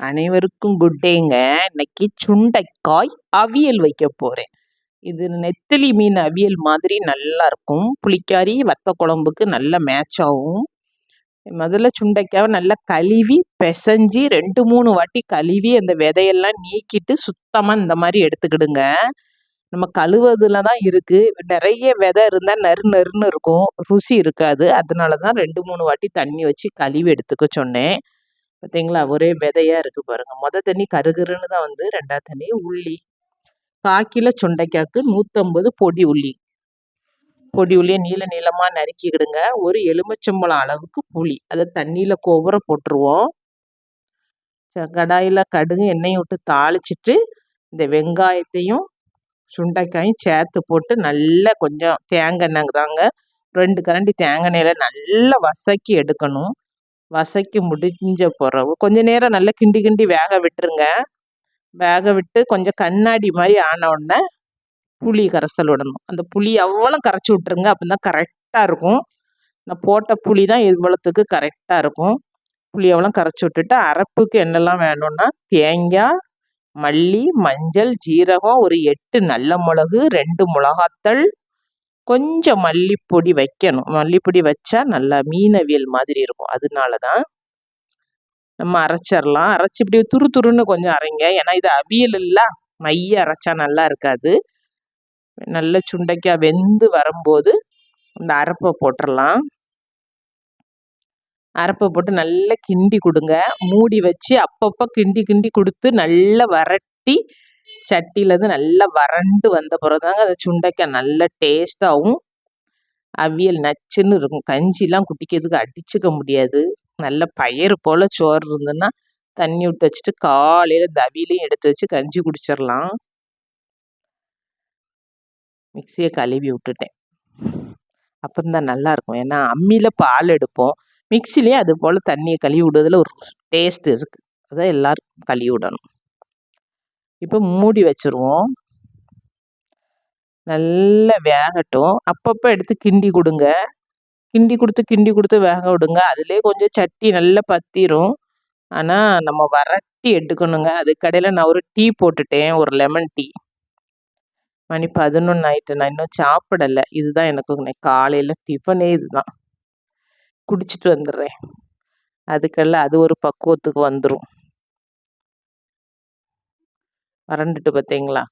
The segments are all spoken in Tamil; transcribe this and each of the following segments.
அனைவருக்கும் குட் டேங்க இன்னைக்கு சுண்டைக்காய் அவியல் வைக்க போகிறேன் இது நெத்திலி மீன் அவியல் மாதிரி நல்லா இருக்கும். புளிக்காரி வத்த குழம்புக்கு நல்ல மேட்ச் ஆகும் முதல்ல சுண்டைக்காவை நல்லா கழுவி பிசைஞ்சு ரெண்டு மூணு வாட்டி கழுவி அந்த விதையெல்லாம் நீக்கிட்டு சுத்தமாக இந்த மாதிரி எடுத்துக்கிடுங்க. நம்ம கழுவதுல தான் இருக்குது நிறைய விதை இருந்தால் நறு நறுன்னு இருக்கும். ருசி இருக்காது. அதனால தான் ரெண்டு மூணு வாட்டி தண்ணி வச்சு கழுவி எடுத்துக்க சொன்னேன். பார்த்தீங்களா ஒரே விதையாக இருக்குது பாருங்கள் மொதல் தண்ணி கருகருன்னு தான் வந்து. ரெண்டாவது தண்ணி உள்ளி. காக்கில சுண்டைக்காக்கு நூற்றம்பது பொடி உள்ளி. பொடி உள்ளியை நீள நீளமாக நறுக்கிக்கிடுங்க. ஒரு எலுமிச்சம்பழம் அளவுக்கு புளி. அதை தண்ணியில் கோபுர போட்டுருவோம். கடாயில் கடுகு எண்ணெயை விட்டு தாளிச்சிட்டு இந்த வெங்காயத்தையும் சுண்டைக்காயும் சேர்த்து போட்டு நல்லா கொஞ்சம் தேங்காய் எண்ணெய் தாங்க ரெண்டு கரண்டி தேங்காய் எண்ணெயில் நல்லா வசக்கி எடுக்கணும். வசக்கி முடிஞ்ச பிறகு கொஞ்ச நேரம் நல்லா கிண்டி கிண்டி வேக விட்டுருங்க. வேக விட்டு கொஞ்சம் கண்ணாடி மாதிரி ஆன உடனே புளி கரைசல் விடணும். அந்த புளி அவ்வளோ கரைச்சி விட்ருங்க அப்போ தான் கரெக்டாக இருக்கும். நான் போட்ட புளி தான் இவ்வளோத்துக்கு கரெக்டாக இருக்கும். புளி எவ்வளோ கரைச்சி விட்டுட்டு அரைப்புக்கு என்னெல்லாம் வேணும்னா தேங்காய் மல்லி மஞ்சள் ஜீரகம் ஒரு எட்டு நல்ல மிளகு ரெண்டு மிளகாத்தல் கொஞ்சம் மல்லிப்பொடி வைக்கணும். மல்லிப்பொடி வச்சா நல்லா மீனவியல் மாதிரி இருக்கும். அதனால தான் நம்ம அரைச்சிடலாம். அரைச்சி இப்படி துரு துருன்னு கொஞ்சம் அரைங்க. ஏன்னா இது அவியல் இல்லை. மைய அரைச்சா நல்லா இருக்காது. நல்ல சுண்டைக்காய் வெந்து வரும்போது இந்த அரைப்பை போட்டுடலாம். அரைப்பை போட்டு நல்லா கிண்டி கொடுங்க. மூடி வச்சு அப்பப்போ கிண்டி கிண்டி கொடுத்து நல்லா வரட்டி சட்டியிலேருந்து நல்லா வறண்டு வந்த பிறகு தாங்க அந்த சுண்டைக்காய் நல்ல டேஸ்ட்டாகவும் அவியல் நச்சுன்னு இருக்கும். கஞ்சிலாம் குடிக்கிறதுக்கு அடிச்சுக்க முடியாது. நல்ல பயிர் போல் சோறு இருந்ததுன்னா தண்ணி விட்டு வச்சுட்டு காலையில் இந்த அவியலையும் எடுத்து வச்சு கஞ்சி குடிச்சிடலாம் மிக்சியை கழுவி விட்டுட்டேன். அப்போந்தான் நல்லாயிருக்கும் ஏன்னா அம்மியில் பால் எடுப்போம். மிக்சிலேயே அது போல் தண்ணியை கழுவி விடுறதுல ஒரு டேஸ்ட் இருக்குது அதை எல்லோரும் கழுவி விடணும். இப்போ மூடி வச்சுருவோம். நல்லா வேகட்டும். அப்பப்போ எடுத்து கிண்டி கொடுங்க. கிண்டி கொடுத்து கிண்டி கொடுத்து வேக விடுங்க. அதுலேயே கொஞ்சம் சட்டி நல்லா பத்திரும். ஆனால் நம்ம வரட்டி எடுக்கணுங்க. அது கடையில் நான் ஒரு டீ போட்டுட்டேன். ஒரு லெமன் டீ மணி பதினொன்று ஆயிட்டு நான் இன்னும் சாப்பிடலை. இதுதான் எனக்கு காலையில் டிஃபனே இதுதான். குடிச்சிட்டு வந்துடுறேன். அதுக்கெல்லாம் அது ஒரு பக்குவத்துக்கு வந்துடும் வறண்டுட்டு பார்த்தீங்களா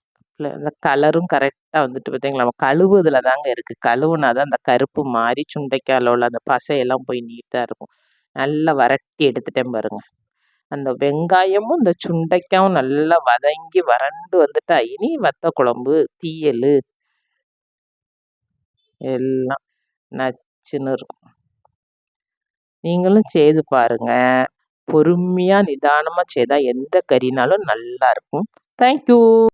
அந்த கலரும் கரெக்டாக வந்துட்டு பார்த்தீங்களா நம்ம கழுவுதில் தாங்க இருக்குது கழுவுனா தான் அந்த கருப்பு மாறி சுண்டைக்காயில் உள்ள அந்த பசையெல்லாம் போய் நீட்டாக இருக்கும். நல்லா வரட்டி எடுத்துட்டேன் பாருங்க. அந்த வெங்காயமும் இந்த சுண்டைக்காயும் நல்லா வதங்கி வறண்டு வந்துட்டா. இனி வத்த குழம்பு தீயல் எல்லாம் நச்சுன்னு இருக்கும். நீங்களும் செய்து பாருங்க. பொறுமையாக நிதானமாக செய்தால் எந்த கறினாலும் நல்லா இருக்கும். தேங்க்யூ